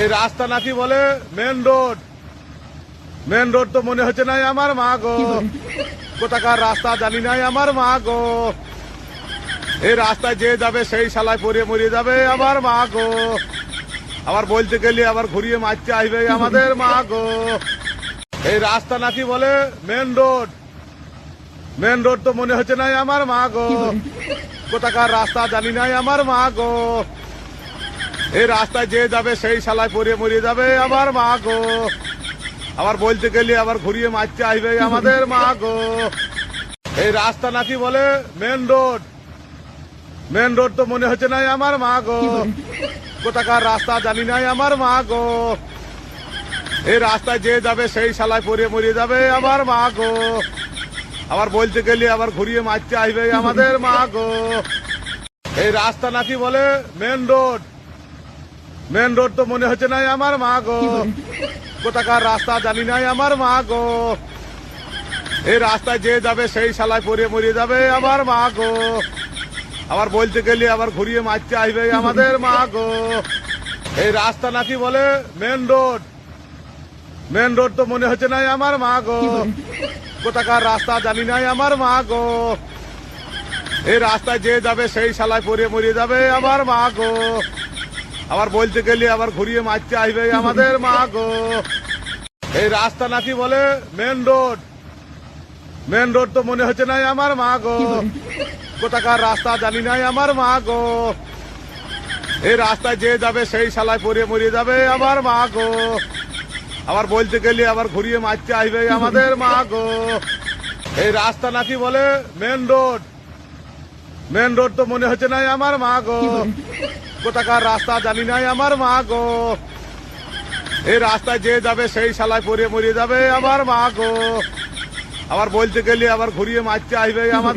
এই রাস্তা নাকি বলে মেন রোড মেন রোড তো মনে হচ্ছে নাই আমার মা গো। কোথাকার রাস্তা জানি নাই আমার মা গো। এই রাস্তায় যে যাবে সেই শালায় পরে মরিয়ে যাবে আমার মা গো। আবার বলতে গেলে আবার ঘুরিয়ে মারতে আসবে আমাদের মা গো। এই রাস্তা নাকি বলে মেন রোড মেন রোড তো মনে হচ্ছে নাই আমার মা গো। কোথাকার রাস্তা জানি নাই আমার মা গো। এই রাস্তায় যে যাবে সেই শালায় পরে মরিয়ে যাবে আমার মা গো। আবার বলতে গেলে আবার ঘুরিয়ে মারতে আসবে আমাদের মা গো। এই রাস্তা নাকি বলে মেন রোড মেন রোড তো মনে হচ্ছে নাই আমার মা গো। কোথাকার রাস্তা জানি নাই আমার মা গো। এই রাস্তায় যে যাবে সেই শালায় পরে মরিয়ে যাবে আমার মা গো। আবার বলতে গেলে আবার ঘুরিয়ে মারতে আসবে আমাদের মা গো। এই রাস্তা নাকি বলে মেন রোড মেন রোড তো মনে হচ্ছে নাই আমার মা গো কোথাকার রাস্তা জানি নাই আমার মা গো এই রাস্তায় যে যাবে সেই শালায় পরে মরিয়ে যাবে আমার মা গো আবার বলতে গেলে আবার ঘুরিয়ে মারতে আসবে আমাদের মা গো এই রাস্তা নাকি বলে মেন রোড মেন রোড তো মনে হচ্ছে নাই আমার মা গো কোথাকার রাস্তা জানি নাই আমার মা গো এই রাস্তায় যে যাবে সেই শালায় পরে মরিয়ে যাবে আমার মা গো আবার বলতে গেলে আবার ঘুরিয়ে মারতে আসবে আমাদের মা গো। এই রাস্তা নাকি বলে মেন রোড মেন রোড তো মনে হচ্ছে নাই আমার মা গো। কোথাকার রাস্তা জানি নাই আমার মা গো। এই রাস্তায় যে যাবে সেই শালায় পরে মরিয়ে যাবে আমার মা গো। আবার বলতে গেলে আবার ঘুরিয়ে মারতে আসবে আমাদের মা গো। এই রাস্তা নাকি বলে মেন রোড মেন রোড তো মনে হচ্ছে নাই আমার মা গো কোথাকার রাস্তা জানি নাই আমার মা গো এই রাস্তায় যে যাবে সেই শালায় পরিয়ে মরিয়ে যাবে আমার মা গো আবার বলতে গেলে আবার ঘুরিয়ে মারতে আসবে আমাদের